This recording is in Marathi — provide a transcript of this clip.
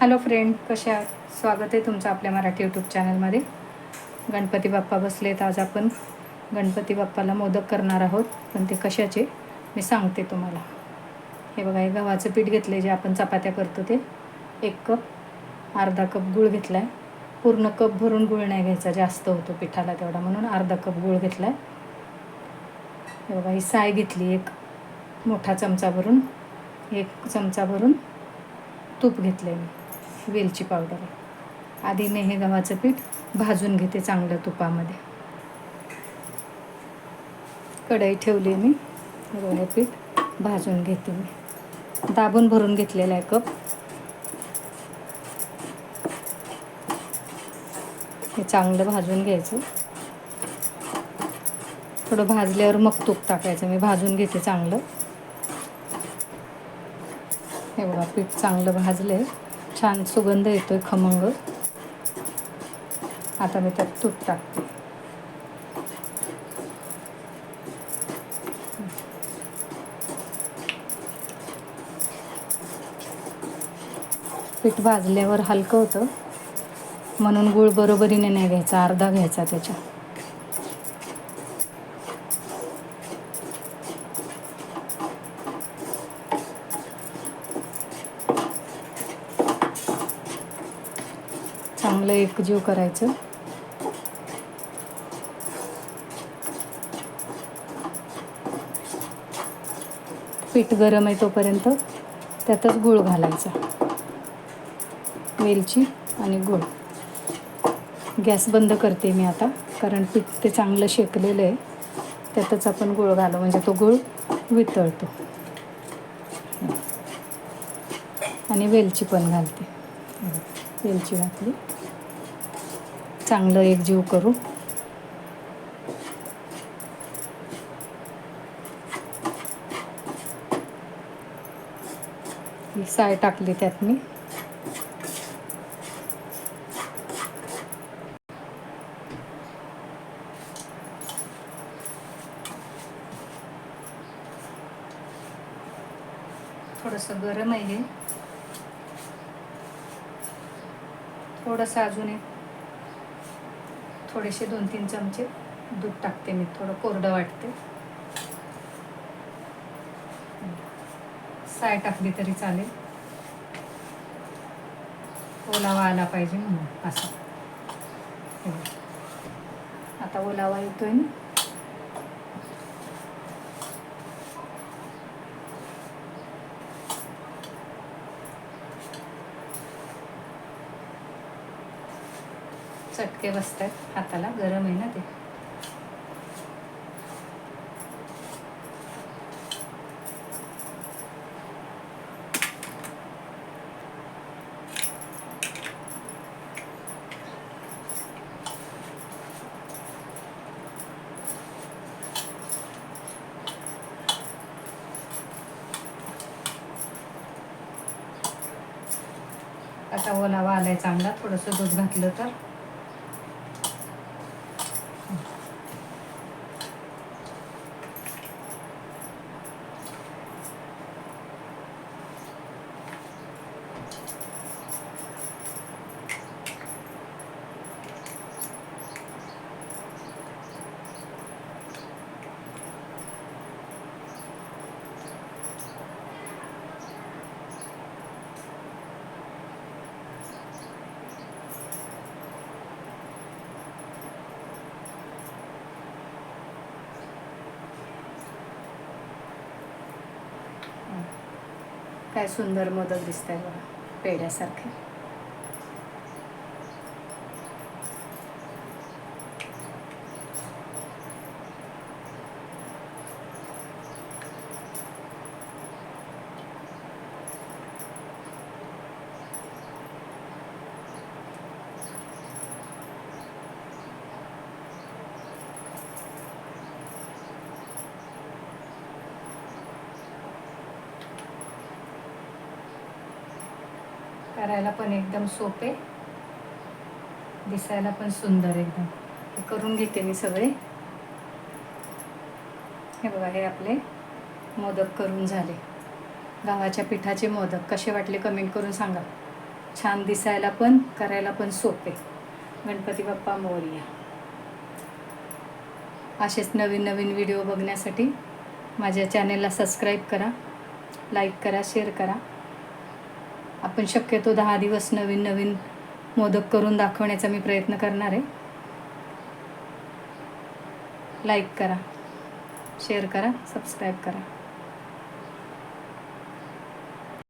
हॅलो फ्रेंड कशा आहात? स्वागत आहे तुमचं आपल्या मराठी यूट्यूब चॅनलमध्ये गणपती बाप्पा बसलेत आज आपण. गणपती बाप्पाला मोदक करणार आहोत पण ते कशाचे? मी सांगते तुम्हाला. हे बघा हे गव्हाचं पीठ घेतलं जे आपण चपात्या करतो ते. एक कप अर्धा कप गूळ घेतला आहे पूर्ण कप भरून गूळ नाही घ्यायचा जास्त होतो पिठाला तेवढा म्हणून अर्धा कप गूळ घेतला आहे हे बघा ही साय घेतली एक मोठा चमचा भरून. एक चमचा भरून तूप घेतलं आहे मी. वेलची पावडर आधी मी हे गव्हाचं पीठ भाजून घेते चांगलं तुपामध्ये. कढई ठेवली मी हे पीठ भाजून घेते मी. दाबून भरून घेतलेला आहे कप. हे चांगलं भाजून घ्यायचं. थोडं भाजल्यावर मग तूप टाकायचं मी भाजून घेते चांगलं. हे बघा पीठ चांगलं भाजलं आहे छान सुगंध येतो आहे खमंग. आता मी त्यात तूप टाकते पीठ भाजल्यावर हलकं होतं. म्हणून गुळ बरोबरीने नाही घ्यायचा अर्धा घ्यायचा त्याच्या चांगलं एकजीव करायचं. पीठ गरम आहे तोपर्यंत त्यातच गूळ घालायचा. वेलची आणि गूळ. गॅस बंद करते मी आता कारण पीठ ते चांगलं शेकलेलं आहे. त्यातच आपण गूळ घालू म्हणजे तो गूळ वितळतो. आणि वेलची पण घालते. वेलची घातली. चांगलं एकजीव करू. ही साय टाकली त्यात मी थोडंसं गरम आहे थोडंसं अजून एक थोडेसे दोन तीन चमचे दूध टाकते मी थोडं कोरडं वाटते. साय टाकली तरी चालेल. ओलावा आला पाहिजे म्हणून असं. आता ओलावा येतोय ना. चटके बसतात हाताला गरम आहे ना ते. आता ओलावा आलाय चांगला थोडंसं दूध घातलं तर. काय सुंदर मोदक दिसत आहे बघा पेड्यासारखे. करायला पण एकदम सोपे. दिसायला पण सुंदर एकदम. करून घेते मी सगळे. हे बघा हे आपले मोदक करून झाले. गव्हाच्या पिठाचे मोदक कसे वाटले कमेंट करून सांगा. छान दिसायला पण करायला पण सोपे. गणपती बाप्पा मोरिया. असेच नवीन नवीन व्हिडिओ बघण्यासाठी माझ्या चॅनेलला सबस्क्राईब करा लाईक करा शेअर करा. आपण शक्यतो दहा दिवस नवीन नवीन मोदक करून दाखवण्याचा मी प्रयत्न करणार आहे. लाईक करा शेअर करा सबस्क्राईब करा.